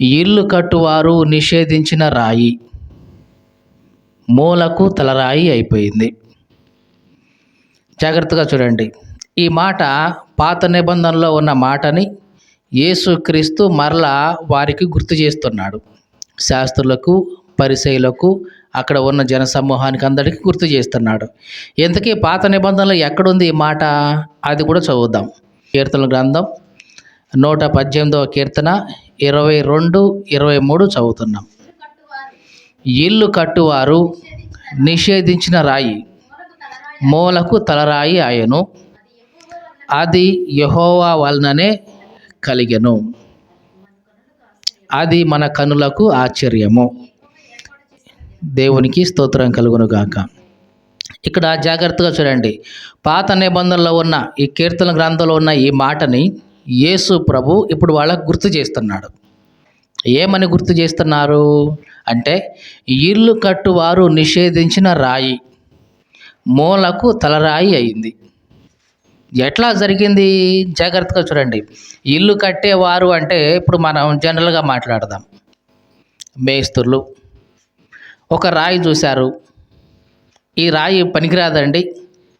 ఇల్లు కట్టువారు నిషేధించిన రాయి. మూలకు తలరాయి అయిపోయింది. జాగ్రత్తగా చూడండి. ఈ మాట పాత నిబంధనలో ఉన్న మాటని యేసుక్రీస్తు మరలా వారికి గుర్తు చేస్తున్నాడు. శాస్త్రులకు పరిశైలకు అక్కడ ఉన్న జన సమూహానికి అందరికీ గుర్తు చేస్తున్నాడు. ఇంతకీ పాత నిబంధనలు ఎక్కడుంది ఈ మాట? అది కూడా చదువుదాం. కీర్తన గ్రంథం నూట పద్దెనిమిదవ కీర్తన ఇరవై రెండు ఇరవై మూడు చదువుతున్నాం. ఇల్లు కట్టువారు నిషేధించిన రాయి మూలకు తలరాయి ఆయను. అది యహోవా వలననే కలిగెను. అది మన కనులకు ఆశ్చర్యము. దేవునికి స్తోత్రం కలుగును గాక. ఇక్కడ జాగ్రత్తగా చూడండి. పాత నిబంధనలో ఉన్న ఈ కీర్తన గ్రంథంలో ఉన్న ఈ మాటని యేసు ప్రభు ఇప్పుడు వాళ్ళకు గుర్తు చేస్తున్నాడు. ఏమని గుర్తు చేస్తున్నారు? అంటే ఇల్లు కట్టువారు నిషేధించిన రాయి మూలకు తలరాయి అయింది. ఎట్లా జరిగింది? జాగ్రత్తగా చూడండి. ఇల్లు కట్టేవారు అంటే ఇప్పుడు మనం జనరల్గా మాట్లాడదాం. మేస్తులు ఒక రాయి చూశారు. ఈ రాయి పనికిరాదండి.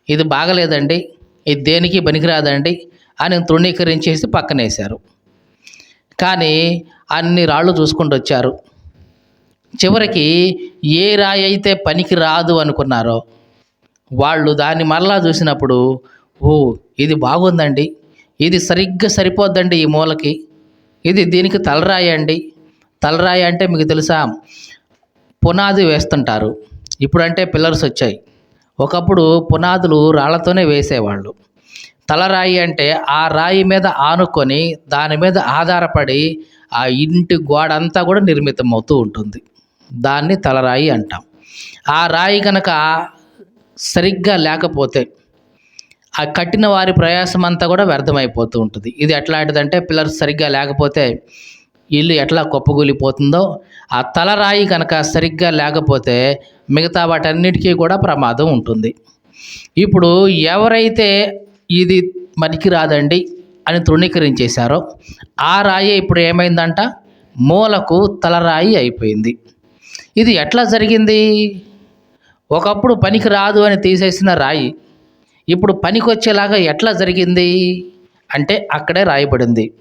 ఇది బాగలేదండి. ఇది దేనికి పనికిరాదండి? ఆయన తృణీకరించేసి పక్కనేశారు. కానీ అన్ని రాళ్ళు చూసుకుంటూ వచ్చారు. చివరికి ఏ రాయి అయితే పనికి రాదు అనుకున్నారో వాళ్ళు దాన్ని మరలా చూసినప్పుడు ఓ ఇది బాగుందండి. ఇది సరిగ్గా సరిపోద్దండి ఈ మూలకి. ఇది దీనికి తలరాయి అండి. తలరాయి అంటే మీకు తెలుసా? పునాది వేస్తుంటారు. ఇప్పుడంటే పిల్లర్స్ వచ్చాయి. ఒకప్పుడు పునాదులు రాళ్ళతోనే వేసేవాళ్ళు. తలరాయి అంటే ఆ రాయి మీద ఆనుకొని దాని మీద ఆధారపడి ఆ ఇంటి గోడ అంతా కూడా నిర్మితం అవుతూ ఉంటుంది. దాన్ని తలరాయి అంటాం. ఆ రాయి కనుక సరిగ్గా లేకపోతే ఆ కట్టిన వారి ప్రయాసం అంతా కూడా వ్యర్థమైపోతూ ఉంటుంది. ఇది ఎట్లాంటిదంటే పిల్లర్స్ సరిగ్గా లేకపోతే ఇల్లు ఎట్లా కుప్పగూలిపోతుందో ఆ తలరాయి కనుక సరిగ్గా లేకపోతే మిగతా వాటన్నిటికీ కూడా ప్రమాదం ఉంటుంది. ఇప్పుడు ఎవరైతే ఇది మనకి రాదండి అని తృణీకరించేశారో. ఆ రాయి ఇప్పుడు ఏమైందంట? మూలకు తలరాయి అయిపోయింది. ఇది ఎట్లా జరిగింది? ఒకప్పుడు పనికి రాదు అని తీసేసిన రాయి ఇప్పుడు పనికొచ్చేలాగా ఎట్లా జరిగింది? అంటే అక్కడే రాయబడింది.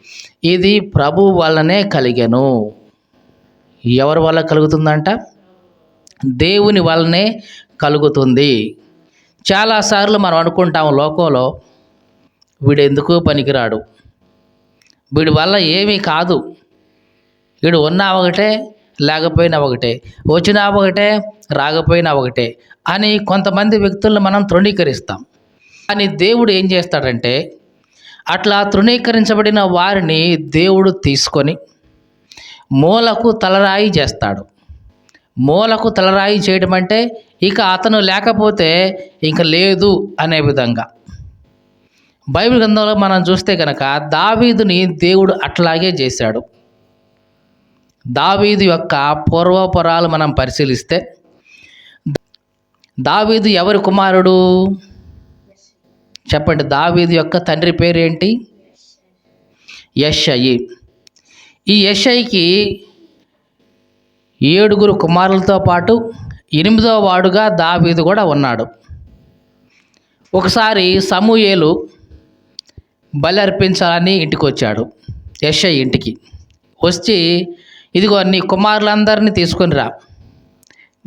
ఇది ప్రభు వల్లనే కలిగెను. ఎవరి వల్ల కలుగుతుందంట? దేవుని వల్లనే కలుగుతుంది. చాలాసార్లు మనం అనుకుంటాం లోకంలో వీడు ఎందుకు పనికిరాడు? వీడి వల్ల ఏమీ కాదు. వీడు ఉన్నా ఒకటే లేకపోయినా ఒకటే వచ్చినా ఒకటే రాకపోయినా ఒకటే అని కొంతమంది వ్యక్తులను మనం తృణీకరిస్తాం. కానీ దేవుడు ఏం చేస్తాడంటే అట్లా తృణీకరించబడిన వారిని దేవుడు తీసుకొని మూలకు తలరాయి చేస్తాడు. మూలకు తలరాయి చేయడం అంటే ఇక అతను లేకపోతే ఇంక లేదు అనే విధంగా. బైబిల్ గ్రంథంలో మనం చూస్తే కనుక దావీదుని దేవుడు అట్లాగే చేశాడు. దావీదు యొక్క పూర్వపురాలు మనం పరిశీలిస్తే దావీదు ఎవరి కుమారుడు? చెప్పండి దావీదు యొక్క తండ్రి పేరు ఏంటి యషయి. ఈ యషయికి ఏడుగురు కుమారులతో పాటు ఎనిమిదో వాడుగా దావీదు కూడా ఉన్నాడు. ఒకసారి సమూయేలు బలి అర్పించాలని ఇంటికి వచ్చాడు యషయ్ ఇంటికి. వచ్చి ఇదిగో నీ కుమారులందరినీ తీసుకొని రా.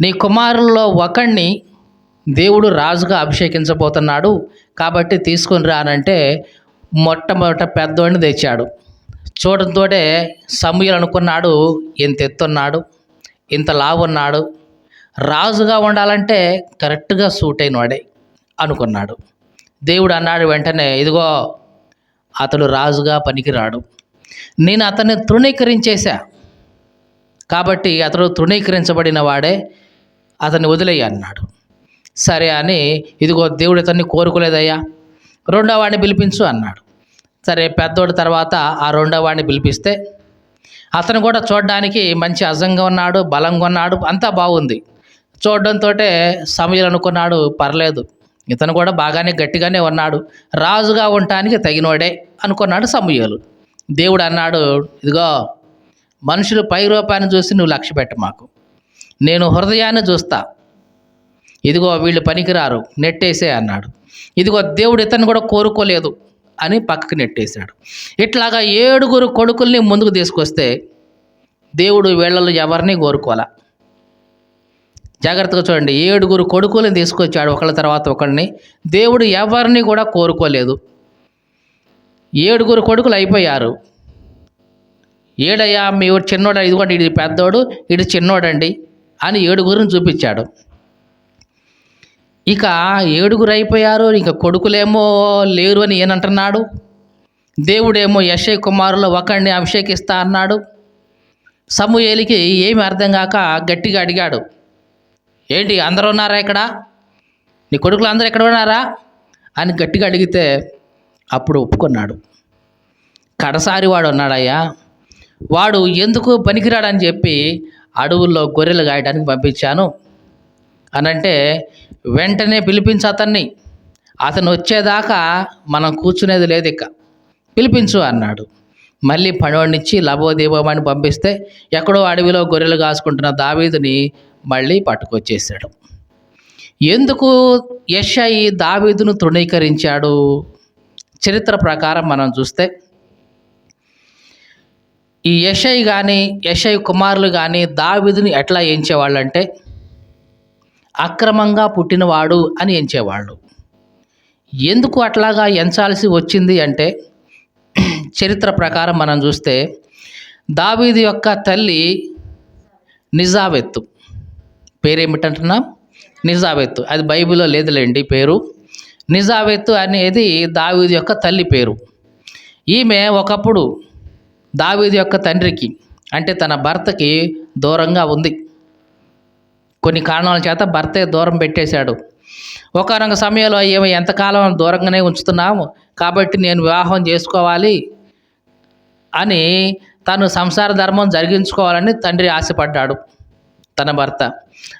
నీ కుమారుల్లో ఒకడిని దేవుడు రాజుగా అభిషేకించబోతున్నాడు. కాబట్టి తీసుకొని రానంటే మొట్టమొదట పెద్దోడిని తెచ్చాడు. చూడంతోటే సమూహలు అనుకున్నాడు ఇంత ఎత్తున్నాడు ఇంత లావున్నాడు రాజుగా ఉండాలంటే కరెక్ట్గా సూట్ అయిన వాడే అనుకున్నాడు. దేవుడు అన్నాడు వెంటనే ఇదిగో అతడు రాజుగా పనికిరాడు. నేను అతన్ని తృణీకరించేశా. కాబట్టి అతడు తృణీకరించబడిన వాడే అతన్ని వదిలేయ అన్నాడు. సరే అని ఇదిగో దేవుడు అతన్ని కోరుకోలేదయ్యా. రెండో వాడిని పిలిపించు అన్నాడు. సరే పెద్దోడి తర్వాత ఆ రెండో వాడిని పిలిపిస్తే అతను కూడా చూడడానికి మంచి అజంగా ఉన్నాడు బలంగా ఉన్నాడు అంతా బాగుంది. చూడడంతో సమయం అనుకున్నాడు పర్లేదు. ఇతను కూడా బాగానే గట్టిగానే ఉన్నాడు. రాజుగా ఉండటానికి తగినోడే అనుకున్నాడు సమూహలు దేవుడు అన్నాడు ఇదిగో మనుషులు పై రూపాన్ని చూసి నువ్వు లక్ష్య పెట్ట మాకు. నేను హృదయాన్ని చూస్తా. ఇదిగో వీళ్ళు పనికిరారు నెట్టేసే అన్నాడు. ఇదిగో దేవుడు ఇతను కూడా కోరుకోలేదు అని పక్కకి నెట్టేశాడు. ఇట్లాగా ఏడుగురు కొడుకుల్ని ముందుకు తీసుకొస్తే దేవుడు వీళ్ళలో ఎవరిని కోరుకోలే? జాగ్రత్తగా చూడండి. ఏడుగురు కొడుకులను తీసుకొచ్చాడు ఒకళ్ళ తర్వాత ఒకరిని దేవుడు ఎవరిని కూడా కోరుకోలేదు. ఏడుగురు కొడుకులు అయిపోయారు. ఏడయ్యా మీ చిన్నోడు? ఇదిగోండి ఇది పెద్దోడు ఇది చిన్నోడండి అని ఏడుగురిని చూపించాడు. ఇక ఏడుగురు అయిపోయారు ఇక కొడుకులేమో లేరు అని ఏనంటున్నాడు దేవుడేమో యశయ్ కుమారులు ఒకరిని అభిషేకిస్తా అన్నాడు. సమూహేలికి ఏమి అర్థం కాక గట్టిగా అడిగాడు. ఏంటి అందరూ ఉన్నారా ఇక్కడ? నీ కొడుకులు అందరూ ఎక్కడ ఉన్నారా? అని గట్టిగా అడిగితే అప్పుడు ఒప్పుకున్నాడు. కడసారి వాడు ఉన్నాడయ్యా వాడు ఎందుకు పనికిరాడని చెప్పి అడవుల్లో గొర్రెలు గాయడానికి పంపించాను. అనంటే వెంటనే పిలిపించు అతన్ని. అతను వచ్చేదాకా మనం కూర్చునేది లేదు ఇక. పిలిపించు అన్నాడు. మళ్ళీ పనివాడినిచ్చి లభోదీపమని పంపిస్తే ఎక్కడో అడవిలో గొర్రెలు కాసుకుంటున్న దావీదుని మళ్ళీ పట్టుకొచ్చేసాడు ఎందుకు యషయి దావీదును తృణీకరించాడు? చరిత్ర ప్రకారం మనం చూస్తే ఈ యషయ్ కానీ యషయ్ కుమారులు కానీ దావీదుని ఎట్లా ఎంచేవాళ్ళంటే అక్రమంగా పుట్టినవాడు అని ఎంచేవాళ్ళు. ఎందుకు అట్లాగా ఎంచాల్సి వచ్చింది అంటే చరిత్ర ప్రకారం మనం చూస్తే దావీది యొక్క తల్లి నిజావెత్తు. పేరేమిటంటున్నాం? నిజావెత్తు అది బైబిల్లో లేదులేండి పేరు. నిజావెత్తు అనేది దావీదు యొక్క తల్లి పేరు. ఈమె ఒకప్పుడు దావీదు యొక్క తండ్రికి అంటే తన భర్తకి దూరంగా ఉంది. కొన్ని కారణాల చేత భర్తే దూరం పెట్టేశాడు. ఒకనొక సమయంలో ఏమి ఎంతకాలం దూరంగానే ఉంచుతున్నాము? కాబట్టి నేను వివాహం చేసుకోవాలి అని తను సంసార ధర్మం జరిగించుకోవాలని తండ్రి ఆశపడ్డాడు. తన భర్త.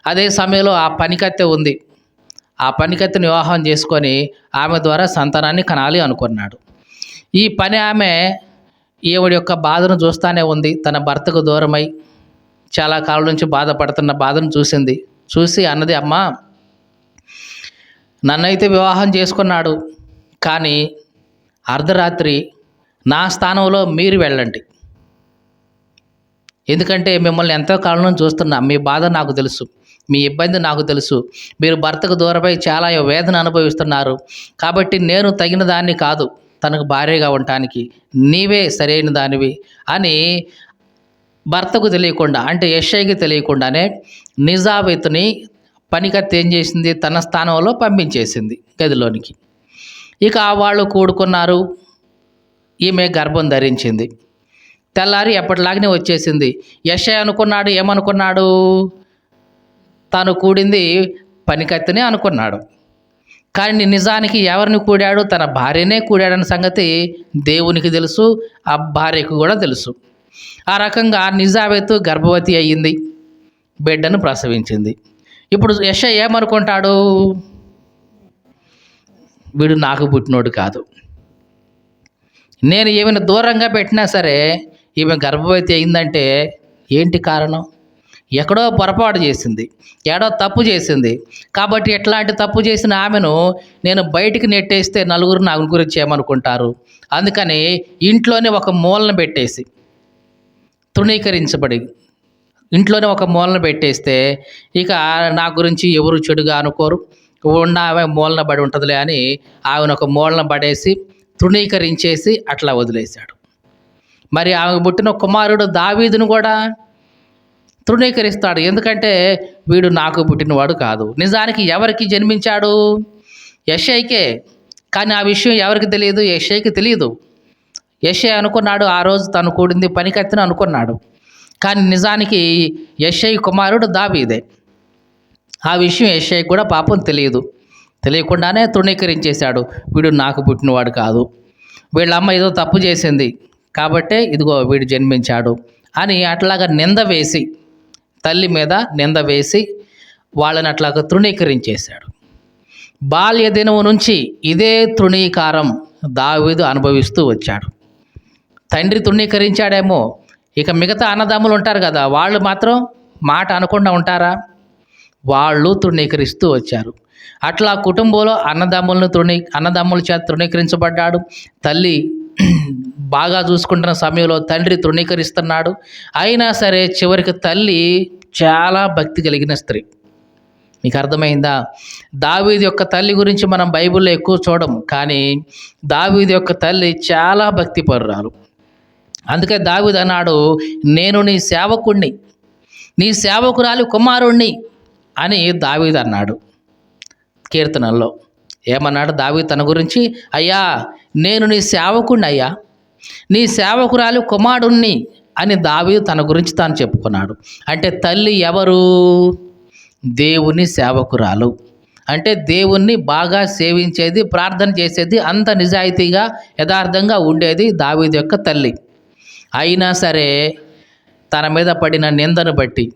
అదే సమయంలో ఆ పనికత్తె ఉంది. ఆ పనికత్తెని వివాహం చేసుకొని ఆమె ద్వారా సంతానాన్ని కనాలి అనుకున్నాడు. ఈ పని ఆమె ఈవిడ యొక్క బాధను చూస్తానే ఉంది. తన భర్తకు దూరమై చాలా కాలం నుంచి బాధపడుతున్న బాధను చూసింది. చూసి అన్నది అమ్మ నన్నైతే వివాహం చేసుకున్నాడు. కానీ అర్ధరాత్రి నా స్థానంలో మీరు వెళ్ళండి. ఎందుకంటే మిమ్మల్ని ఎంతో కాలం చూస్తున్నా. మీ బాధ నాకు తెలుసు. మీ ఇబ్బంది నాకు తెలుసు. మీరు భర్తకు దూరమై చాలా వేదన అనుభవిస్తున్నారు. కాబట్టి నేను తగిన దాన్ని కాదు తనకు భార్యగా ఉండటానికి. నీవే సరైన దానివి అని భర్తకు తెలియకుండా అంటే యశ్ఐకి తెలియకుండానే నిజాబెత్తుని పనికత్తి ఏం చేసింది? తన స్థానంలో పంపించేసింది గదిలోనికి. ఇక వాళ్ళు కూడుకున్నారు. ఈమె గర్భం ధరించింది. తెల్లారి ఎప్పటిలాగానే వచ్చేసింది. యశయ్ అనుకున్నాడు ఏమనుకున్నాడు? తాను కూడింది పనికత్తిని అనుకున్నాడు. కానీ నిజానికి ఎవరిని కూడాడు? తన భార్యనే కూడాడన్న సంగతి దేవునికి తెలుసు ఆ భార్యకు కూడా తెలుసు. ఆ రకంగా నిజావెత్తు గర్భవతి అయ్యింది బిడ్డను ప్రసవించింది. ఇప్పుడు యశ ఏమనుకుంటాడు? వీడు నాకు పుట్టినోడు కాదు. నేను ఏమైనా దూరంగా పెట్టినా సరే ఈమె గర్భవతి అయిందంటే ఏంటి కారణం? ఎక్కడో పొరపాటు చేసింది ఏడో తప్పు చేసింది. కాబట్టి ఎట్లాంటి తప్పు చేసిన ఆమెను నేను బయటికి నెట్టేస్తే నలుగురు నా గురించి ఏమనుకుంటారు అందుకని ఇంట్లోనే ఒక మూలను పెట్టేసి తృణీకరించబడి ఇంట్లోనే ఒక మూలన పెట్టేస్తే ఇక నా గురించి ఎవరు చెడుగా అనుకోరు. ఉన్న ఆమె మూలన పడి ఉంటుందిలే అని ఆమెను ఒక మూలన పడేసి తృణీకరించేసి అట్లా వదిలేశాడు. మరి ఆమె పుట్టిన కుమారుడు దావీదును కూడా తృణీకరిస్తాడు. ఎందుకంటే వీడు నాకు పుట్టినవాడు కాదు. నిజానికి ఎవరికి జన్మించాడు? యషయ్కే. కానీ ఆ విషయం ఎవరికి తెలియదు? యషయ్కి తెలియదు. యషయ్ అనుకున్నాడు ఆ రోజు తను కూడింది పనికత్తిని అనుకున్నాడు. కానీ నిజానికి యషయ్ కుమారుడు దావీదే. ఆ విషయం యషయ్ కూడా పాపం తెలియదు. తెలియకుండానే తృణీకరించేశాడు. వీడు నాకు పుట్టినవాడు కాదు. వీళ్ళమ్మ ఏదో తప్పు చేసింది. కాబట్టే ఇదిగో వీడు జన్మించాడు అని అట్లాగా నింద వేసి తల్లి మీద నింద వేసి వాళ్ళని అట్లాగా తృణీకరించేశాడు. బాల్య దినం నుంచి ఇదే తృణీకారం దావీదు అనుభవిస్తూ వచ్చాడు. తండ్రి తృణీకరించాడేమో ఇక మిగతా అన్నదమ్ములు ఉంటారు కదా వాళ్ళు మాత్రం మాట అనకుండా ఉంటారా? వాళ్ళు తృణీకరిస్తూ వచ్చారు. అట్లా కుటుంబంలో అన్నదమ్ములను తృణీ అన్నదమ్ముల చేత తృణీకరించబడ్డాడు. తల్లి బాగా చూసుకుంటున్న సమయంలో తండ్రి తృణీకరిస్తున్నాడు. అయినా సరే చివరికి తల్లి చాలా భక్తి కలిగిన స్త్రీ. మీకు అర్థమైందా? దావీది యొక్క తల్లి గురించి మనం బైబిల్లో ఎక్కువ చూడము. కానీ దావీది యొక్క తల్లి చాలా భక్తి పరురాలు అందుకే దావీది అన్నాడు నేను నీ సేవకుణ్ణి నీ సేవకురాలి కుమారుణ్ణి అని దావీది అన్నాడు. కీర్తనల్లో ఏమన్నాడు దావీ తన గురించి? అయ్యా నేను నీ సేవకుణ్ణయ్యా. నీ సేవకురాలు కుమారుణ్ణి అని దావీదు తన గురించి తాను చెప్పుకున్నాడు. అంటే తల్లి ఎవరు? దేవుని సేవకురాలు. అంటే దేవుణ్ణి బాగా సేవించేది ప్రార్థన చేసేది అంత నిజాయితీగా యథార్థంగా ఉండేది దావీది యొక్క తల్లి. అయినా సరే తన మీద పడిన నిందను బట్టి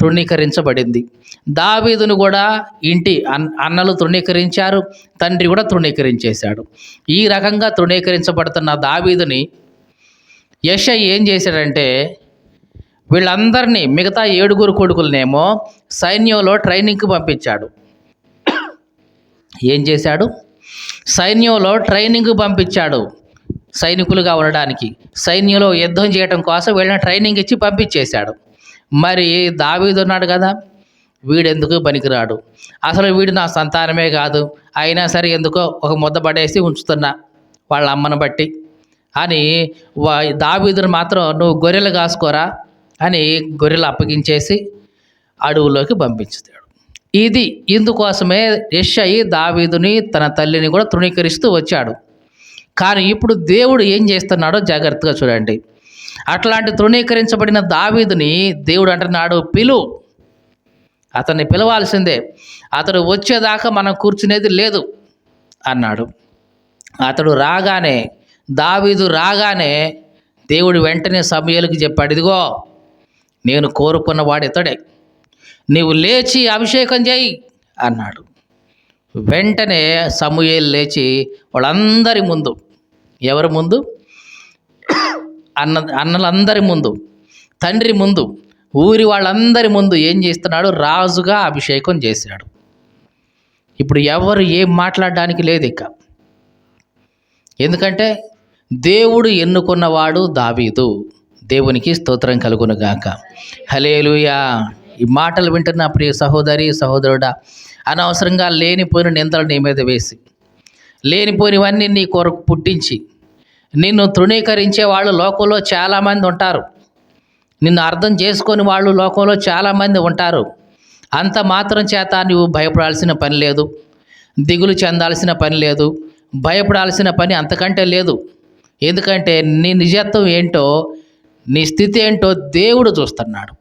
తృణీకరించబడింది. దావీదును కూడా ఇంటి అన్ అన్నలు తృణీకరించారు తండ్రి కూడా తృణీకరించేశాడు. ఈ రకంగా తృణీకరించబడుతున్న దావీదుని యశ ఏం చేశాడంటే వీళ్ళందరినీ మిగతా ఏడుగురు కొడుకులనేమో సైన్యంలో ట్రైనింగ్కి పంపించాడు. ఏం చేశాడు? సైన్యంలో ట్రైనింగ్ పంపించాడు సైనికులుగా ఉండడానికి. సైన్యంలో యుద్ధం చేయడం కోసం వీళ్ళని ట్రైనింగ్ ఇచ్చి పంపించేశాడు. మరి దావీదు ఉన్నాడు కదా వీడెందుకు పనికిరాడు? అసలు వీడు నా సంతానమే కాదు అయినా సరే ఎందుకో ఒక ముద్ద పడేసి ఉంచుతున్నా వాళ్ళ అమ్మను బట్టి. అని వా దావీదును మాత్రం నువ్వు గొర్రెలు కాసుకోరా అని గొర్రెలు అప్పగించేసి అడవులోకి పంపించుతాడు. ఇది ఇందుకోసమే యెషై దావీదుని తన తల్లిని కూడా తృణీకరిస్తూ వచ్చాడు. కానీ ఇప్పుడు దేవుడు ఏం చేస్తున్నాడో జాగ్రత్తగా చూడండి. అట్లాంటి తృణీకరించబడిన దావీదుని దేవుడు అంటున్నాడు పిలు. అతన్ని పిలవాల్సిందే అతడు వచ్చేదాకా మనం కూర్చునేది లేదు అన్నాడు. అతడు రాగానే దావీదు రాగానే దేవుడు వెంటనే సమయలకు చెప్పాడు ఇదిగో నేను కోరుకున్నవాడు ఇతడే నీవు లేచి అభిషేకం చేయి అన్నాడు. వెంటనే సమూయేలు లేచి వాళ్ళందరి ముందు. ఎవరి ముందు? అన్న అన్నలందరి ముందు తండ్రి ముందు ఊరి వాళ్ళందరి ముందు ఏం చేస్తున్నాడు రాజుగా అభిషేకం చేశాడు. ఇప్పుడు ఎవరు ఏం మాట్లాడడానికి లేదు ఇక. ఎందుకంటే దేవుడు ఎన్నుకున్నవాడు దావీదు. దేవునికి స్తోత్రం కలుగునుగాక. హలేలుయా ఈ మాటలు వింటున్న ప్రియ సహోదరి సహోదరుడా అనవసరంగా లేనిపోయిన నిందలు నీ మీద వేసి లేనిపోయినవన్నీ నీ కొరకు పుట్టించి నిన్ను తృణీకరించే వాళ్ళు లోకంలో చాలామంది ఉంటారు. నిన్ను అర్థం చేసుకొని వాళ్ళు లోకంలో చాలామంది ఉంటారు. అంత మాత్రం చేత నువ్వు భయపడాల్సిన పని లేదు. దిగులు చెందాల్సిన పని లేదు. భయపడాల్సిన పని అంతకంటే లేదు. ఎందుకంటే నీ నిజత్వం ఏంటో నీ స్థితి ఏంటో దేవుడు చూస్తున్నాడు.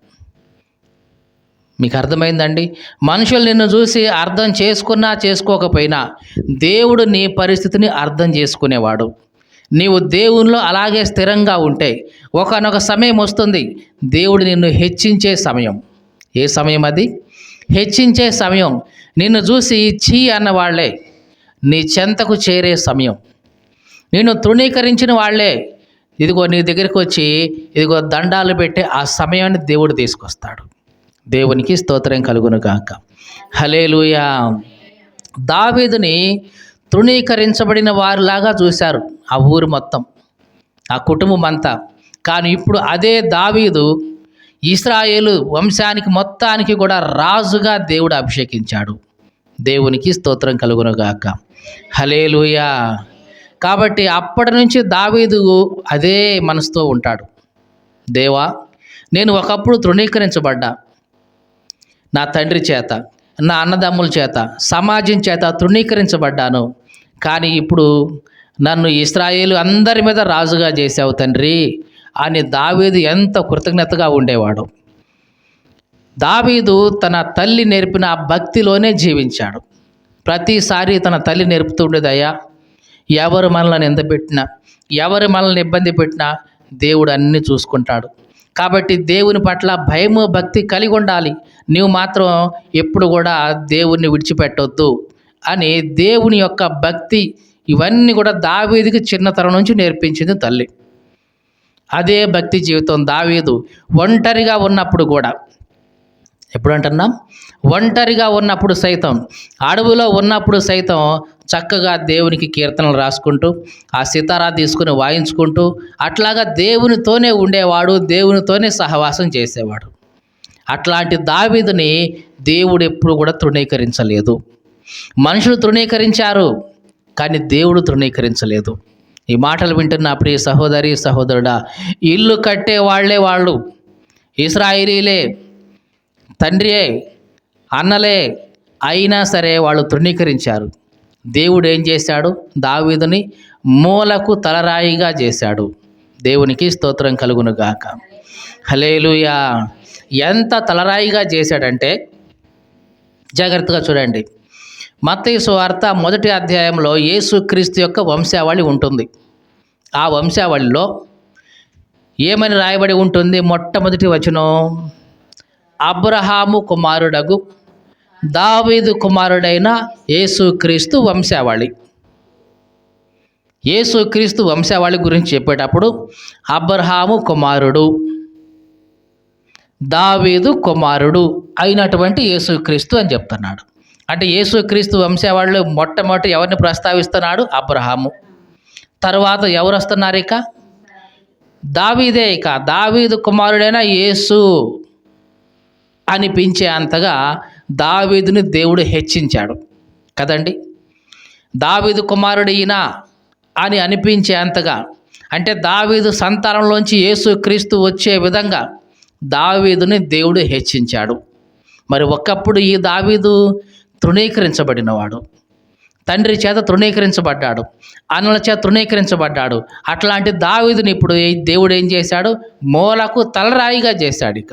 మీకు అర్థమైందండి? మనుషులు నిన్ను చూసి అర్థం చేసుకున్నా చేసుకోకపోయినా దేవుడు నీ పరిస్థితిని అర్థం చేసుకునేవాడు. నీవు దేవునిలో అలాగే స్థిరంగా ఉంటే ఒకనొక సమయం వస్తుంది. దేవుడు నిన్ను హెచ్చించే సమయం. ఏ సమయం అది? హెచ్చించే సమయం. నిన్ను చూసి చీ అన్న వాళ్ళే. నీ చెంతకు చేరే సమయం. నిన్ను తృణీకరించిన వాళ్ళే. ఇదిగో నీ దగ్గరికి వచ్చి ఇదిగో దండాలు పెట్టే ఆ సమయాన్ని దేవుడు తీసుకొస్తాడు. దేవునికి స్తోత్రం కలుగును కాక హలేలుయా దావీదుని తృణీకరించబడిన వారిలాగా చూశారు ఆ ఊరు మొత్తం ఆ కుటుంబం అంతా. కానీ ఇప్పుడు అదే దావీదు ఇస్రాయేలు వంశానికి మొత్తానికి కూడా రాజుగా దేవుడు అభిషేకించాడు. దేవునికి స్తోత్రం కలుగునుగాక. హలేలుయా కాబట్టి అప్పటి నుంచి దావీదు అదే మనసుతో ఉంటాడు. దేవా నేను ఒకప్పుడు తృణీకరించబడ్డా. నా తండ్రి చేత నా అన్నదమ్ముల చేత సమాజం చేత తృణీకరించబడ్డాను. కానీ ఇప్పుడు నన్ను ఇస్రాయేలు అందరి మీద రాజుగా చేసావు తండ్రి అని దావీదు ఎంత కృతజ్ఞతగా ఉండేవాడు. దావీదు తన తల్లి నేర్పిన భక్తిలోనే జీవించాడు. ప్రతిసారి తన తల్లి నేర్పుతుండేదయ్యా ఎవరు మనల్ని ఎంత పెట్టినా ఎవరు మనల్ని ఇబ్బంది పెట్టినా దేవుడు అన్నీ చూసుకుంటాడు. కాబట్టి దేవుని పట్ల భయము భక్తి కలిగి ఉండాలి. నీవు మాత్రం ఎప్పుడు కూడా దేవుణ్ణి విడిచిపెట్టొద్దు అని దేవుని యొక్క భక్తి ఇవన్నీ కూడా దావీదికి చిన్నతనం నుంచి నేర్పించింది తల్లి. అదే భక్తి జీవితం దావీదు ఒంటరిగా ఉన్నప్పుడు కూడా ఎప్పుడు అంటున్నాం ఒంటరిగా ఉన్నప్పుడు సైతం అడవిలో ఉన్నప్పుడు సైతం చక్కగా దేవునికి కీర్తనలు రాసుకుంటూ ఆ సితారా తీసుకుని వాయించుకుంటూ అట్లాగా దేవునితోనే ఉండేవాడు దేవునితోనే సహవాసం చేసేవాడు. అట్లాంటి దావీదుని దేవుడు ఎప్పుడు కూడా తృణీకరించలేదు. మనుషులు తృణీకరించారు కానీ దేవుడు తృణీకరించలేదు. ఈ మాటలు వింటున్న ప్రియ సహోదరి సహోదరుడా ఇల్లు కట్టే వాళ్ళే వాళ్ళు ఇస్రాయిలీలే తండ్రియే అన్నలే అయినా సరే వాళ్ళు తృణీకరించారు. దేవుడు ఏం చేశాడు? దావీదుని మూలకు తలరాయిగా చేశాడు. దేవునికి స్తోత్రం కలుగును గాక హలేలుయా ఎంత తలరాయిగా చేశాడంటే జాగ్రత్తగా చూడండి. మత్తయి వార్త మొదటి అధ్యాయంలో యేసుక్రీస్తు యొక్క వంశావళి ఉంటుంది. ఆ వంశావళిలో ఏమని రాయబడి ఉంటుంది? మొట్టమొదటి వచనం అబ్రహాము కుమారుడగు దావీదు కుమారుడైన యేసుక్రీస్తు వంశావళి. యేసుక్రీస్తు వంశావళి గురించి చెప్పేటప్పుడు అబ్రహాము కుమారుడు దావీదు కుమారుడు అయినటువంటి యేసుక్రీస్తు అని చెప్తున్నాడు. అంటే యేసుక్రీస్తు వంశావళిలో మొట్టమొదటి ఎవరిని ప్రస్తావిస్తున్నాడు? అబ్రహాము. తర్వాత ఎవరు వస్తున్నారు ఇక? దావీదే ఇక. దావీదు కుమారుడైన యేసు. అనిపించే అంతగా దావీదుని దేవుడు హెచ్చించాడు. కదండి? దావీదు కుమారుడు ఈయన అని అనిపించే అంతగా అంటే దావీదు సంతానంలోంచి యేసు క్రీస్తు వచ్చే విధంగా దావీదుని దేవుడు హెచ్చించాడు. మరి ఒకప్పుడు ఈ దావీదు తృణీకరించబడినవాడు. తండ్రి చేత తృణీకరించబడ్డాడు. అన్నల చేత తృణీకరించబడ్డాడు. అట్లాంటి దావీదుని ఇప్పుడు దేవుడు ఏం చేశాడు? మూలకు తలరాయిగా చేశాడు ఇక.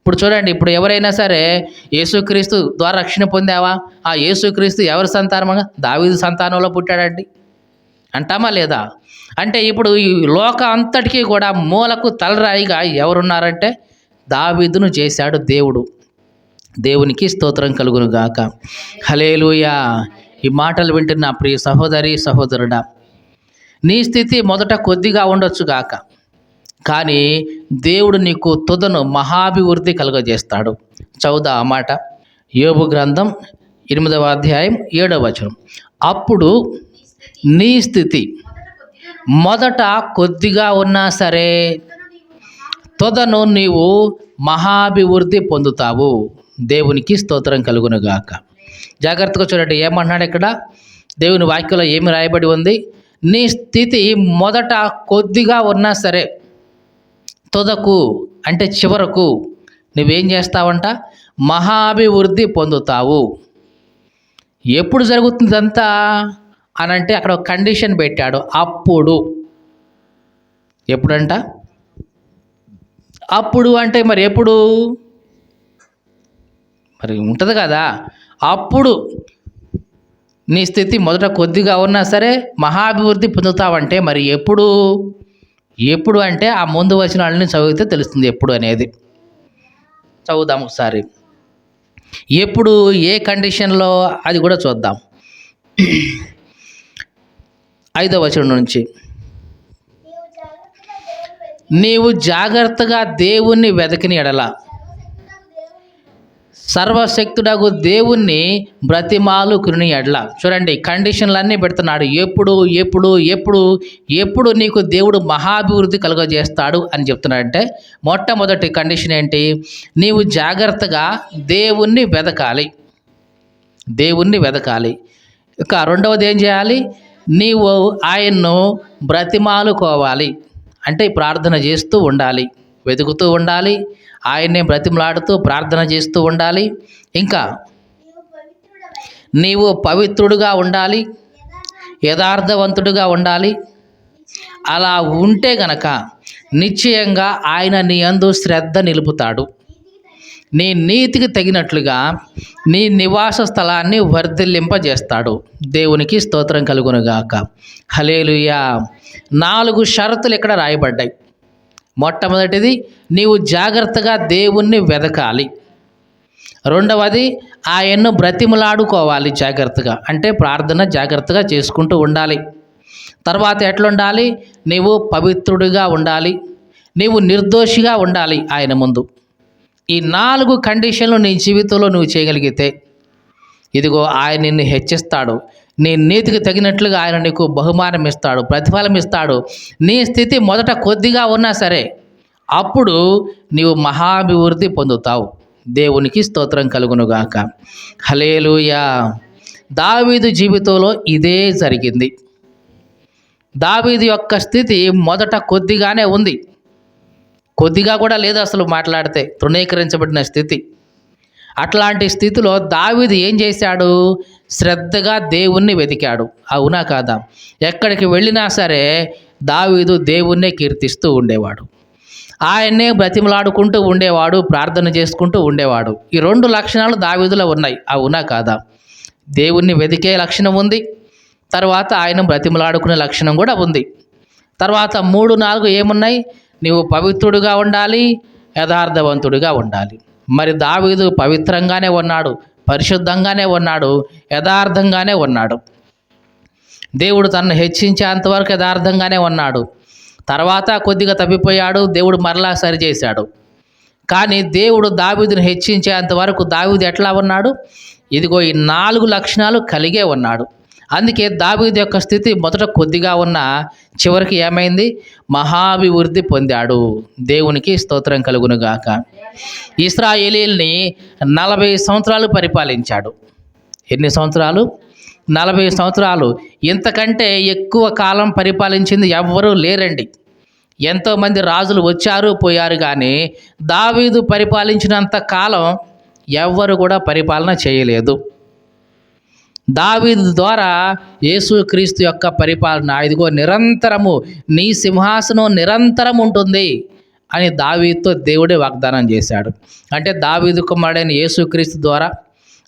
ఇప్పుడు చూడండి ఇప్పుడు ఎవరైనా సరే యేసుక్రీస్తు ద్వారా రక్షణ పొందావా? ఆ యేసుక్రీస్తు ఎవరి సంతానమా దావీదు సంతానంలో పుట్టాడండి. అంటామా లేదా? అంటే ఇప్పుడు ఈ లోక అంతటికీ కూడా మూలకు తలరాయిగా ఎవరున్నారంటే? దావీదును చేశాడు దేవుడు. దేవునికి స్తోత్రం కలుగును గాక హలేలుయా ఈ మాటలు వింటున్న ప్రియ సహోదరి సహోదరుడా నీ స్థితి మొదట కొద్దిగా ఉండొచ్చు గాక కానీ దేవుడు నీకు తుదను మహాభివృద్ధి కలుగజేస్తాడు. చౌదా ఆ మాట? యోబు గ్రంథం ఎనిమిదవ అధ్యాయం ఏడవ వచనం. అప్పుడు నీ స్థితి మొదట కొద్దిగా ఉన్నా సరే తుదను నీవు మహాభివృద్ధి పొందుతావు. దేవునికి స్తోత్రం కలుగునుగాక. జాగ్రత్తగా చూడండి ఏమంటున్నాడు ఇక్కడ? దేవుని వాక్యంలో ఏమి రాయబడి ఉంది? నీ స్థితి మొదట కొద్దిగా ఉన్నా సరే తుదకు అంటే చివరకు నువ్వేం చేస్తావంట? మహాభివృద్ధి పొందుతావు. ఎప్పుడు జరుగుతుంది అంతా అని అంటే అక్కడ ఒక కండిషన్ పెట్టాడు. అప్పుడు. ఎప్పుడంట? అప్పుడు అంటే మరి ఎప్పుడు? మరి ఉంటుంది కదా. అప్పుడు. నీ స్థితి మొదట కొద్దిగా ఉన్నా సరే మహాభివృద్ధి పొందుతావంటే మరి ఎప్పుడు? ఎప్పుడు అంటే ఆ ముందు వచ్చిన వాళ్ళని చదివితే తెలుస్తుంది ఎప్పుడు అనేది. చదువుదాం ఒకసారి. ఎప్పుడు ఏ కండిషన్లో అది కూడా చూద్దాం. ఐదో వచనం నుంచి. నీవు జాగ్రత్తగా దేవుణ్ణి వెతకిన ఎడల. సర్వశక్తుడగు దేవుణ్ణి బ్రతిమాలు కుని ఎడ్ల. చూడండి కండిషన్లన్నీ పెడుతున్నాడు. ఎప్పుడు ఎప్పుడు ఎప్పుడు ఎప్పుడు నీకు దేవుడు మహాభివృద్ధి కలుగజేస్తాడు అని చెప్తున్నాడంటే మొట్టమొదటి కండిషన్ ఏంటి? నీవు జాగ్రత్తగా దేవుణ్ణి వెదకాలి. దేవుణ్ణి వెదకాలి. ఇక రెండవది ఏం చేయాలి? నీవు ఆయన్ను బ్రతిమాలుకోవాలి. అంటే ప్రార్థన చేస్తూ ఉండాలి. వెతుకుతూ ఉండాలి. ఆయన్నే బ్రతిమలాడుతూ ప్రార్థన చేస్తూ ఉండాలి. ఇంకా నీవు పవిత్రుడుగా ఉండాలి. యథార్థవంతుడుగా ఉండాలి. అలా ఉంటే గనక నిశ్చయంగా ఆయన నీ అందు శ్రద్ధ నిలుపుతాడు. నీ నీతికి తగినట్లుగా నీ నివాస స్థలాన్ని వర్ధిల్లింపజేస్తాడు. దేవునికి స్తోత్రం కలుగునుగాక. హలేలుయా నాలుగు షరతులు ఇక్కడ రాయబడ్డాయి. మొట్టమొదటిది నీవు జాగ్రత్తగా దేవుణ్ణి వెదకాలి. రెండవది ఆయన్ను బ్రతిములాడుకోవాలి జాగ్రత్తగా. అంటే ప్రార్థన జాగ్రత్తగా చేసుకుంటూ ఉండాలి. తర్వాత ఎట్లుండాలి? నీవు పవిత్రుడిగా ఉండాలి. నీవు నిర్దోషిగా ఉండాలి ఆయన ముందు. ఈ నాలుగు కండిషన్లు నీ జీవితంలో నువ్వు చేయగలిగితే ఇదిగో ఆయన నిన్ను హెచ్చిస్తాడు. నీ నీతికి తగినట్లుగా ఆయన నీకు బహుమానం ఇస్తాడు ప్రతిఫలం ఇస్తాడు. నీ స్థితి మొదట కొద్దిగా ఉన్నా సరే అప్పుడు నీవు మహాభివృద్ధి పొందుతావు. దేవునికి స్తోత్రం కలుగునుగాక. హలేలుయా దావీదు జీవితంలో ఇదే జరిగింది. దావీదు యొక్క స్థితి మొదట కొద్దిగానే ఉంది. కొద్దిగా కూడా లేదు అసలు మాట్లాడితే తృణీకరించబడిన స్థితి. అట్లాంటి స్థితిలో దావీదు ఏం చేశాడు? శ్రద్ధగా దేవుణ్ణి వెతికాడు. అవునా కాదా? ఎక్కడికి వెళ్ళినా సరే దావీదు దేవుణ్ణే కీర్తిస్తూ ఉండేవాడు. ఆయన్నే బ్రతిమలాడుకుంటూ ఉండేవాడు ప్రార్థన చేసుకుంటూ ఉండేవాడు. ఈ రెండు లక్షణాలు దావీదులో ఉన్నాయి. అవునా కాదా? దేవుణ్ణి వెతికే లక్షణం ఉంది. తర్వాత ఆయన బ్రతిమలాడుకునే లక్షణం కూడా ఉంది. తర్వాత మూడు నాలుగు ఏమున్నాయి? నీవు పవిత్రుడిగా ఉండాలి యథార్థవంతుడిగా ఉండాలి. మరి దావీదు పవిత్రంగానే ఉన్నాడు పరిశుద్ధంగానే ఉన్నాడు యథార్థంగానే ఉన్నాడు. దేవుడు తనను హెచ్చించేంతవరకు యథార్థంగానే ఉన్నాడు. తర్వాత కొద్దిగా తప్పిపోయాడు దేవుడు మరలా సరిచేశాడు. కానీ దేవుడు దావీదును హెచ్చించేంతవరకు దావీదు ఎట్లా ఉన్నాడు? ఇదిగో ఈ నాలుగు లక్షణాలు కలిగే ఉన్నాడు. అందుకే దావీదు యొక్క స్థితి మొదట కొద్దిగా ఉన్న చివరికి ఏమైంది? మహాభివృద్ధి పొందాడు. దేవునికి స్తోత్రం కలుగునుగాక. ఇస్రాయేలీల్ని నలభై సంవత్సరాలు పరిపాలించాడు. ఎన్ని సంవత్సరాలు? నలభై సంవత్సరాలు. ఇంతకంటే ఎక్కువ కాలం పరిపాలించింది ఎవ్వరూ లేరండి. ఎంతోమంది రాజులు వచ్చారు పోయారు కానీ దావీదు పరిపాలించినంత కాలం ఎవ్వరు కూడా పరిపాలన చేయలేదు. దావీదు ద్వారా యేసుక్రీస్తు యొక్క పరిపాలన. ఇదిగో నిరంతరము నీ సింహాసనం నిరంతరం ఉంటుంది అని దావీదుతో దేవుడే వాగ్దానం చేశాడు. అంటే దావీదు కుమారుడైన యేసుక్రీస్తు ద్వారా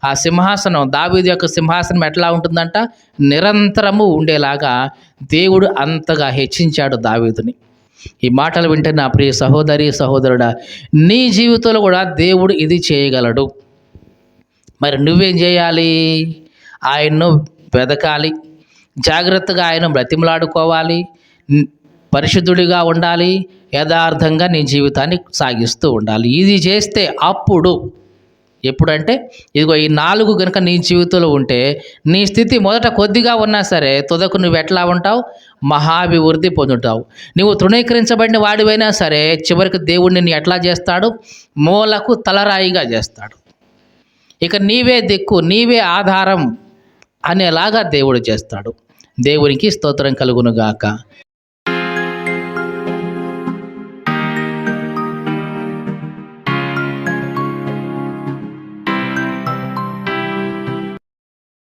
ఆ సింహాసనం దావీదు యొక్క సింహాసనం ఎట్లా ఉంటుందంట? నిరంతరము ఉండేలాగా దేవుడు అంతగా హెచ్చించాడు దావీదుని. ఈ మాటలు వింటే నా ప్రియ సహోదరి సహోదరుడా నీ జీవితంలో కూడా దేవుడు ఇది చేయగలడు. మరి నువ్వేం చేయాలి? ఆయన్ను వెదకాలి. జాగ్రత్తగా ఆయన బ్రతిమలాడుకోవాలి. పరిశుద్ధుడిగా ఉండాలి. యథార్థంగా నీ జీవితాన్ని సాగిస్తూ ఉండాలి. ఇది చేస్తే అప్పుడు ఎప్పుడంటే ఇదిగో ఈ నాలుగు కనుక నీ జీవితంలో ఉంటే నీ స్థితి మొదట కొద్దిగా ఉన్నా సరే తుదకు నువ్వు ఎట్లా ఉంటావు? మహాభివృద్ధి పొందుతావు. నువ్వు తృణీకరించబడిన వాడివైనా సరే చివరికి దేవుడు నిన్ను ఎట్లా చేస్తాడు? మూలకు తలరాయిగా చేస్తాడు. ఇక నీవే దిక్కు నీవే ఆధారం. అనేలాగా దేవుడు చేస్తాడు. దేవునికి స్తోత్రం కలుగునుగాక.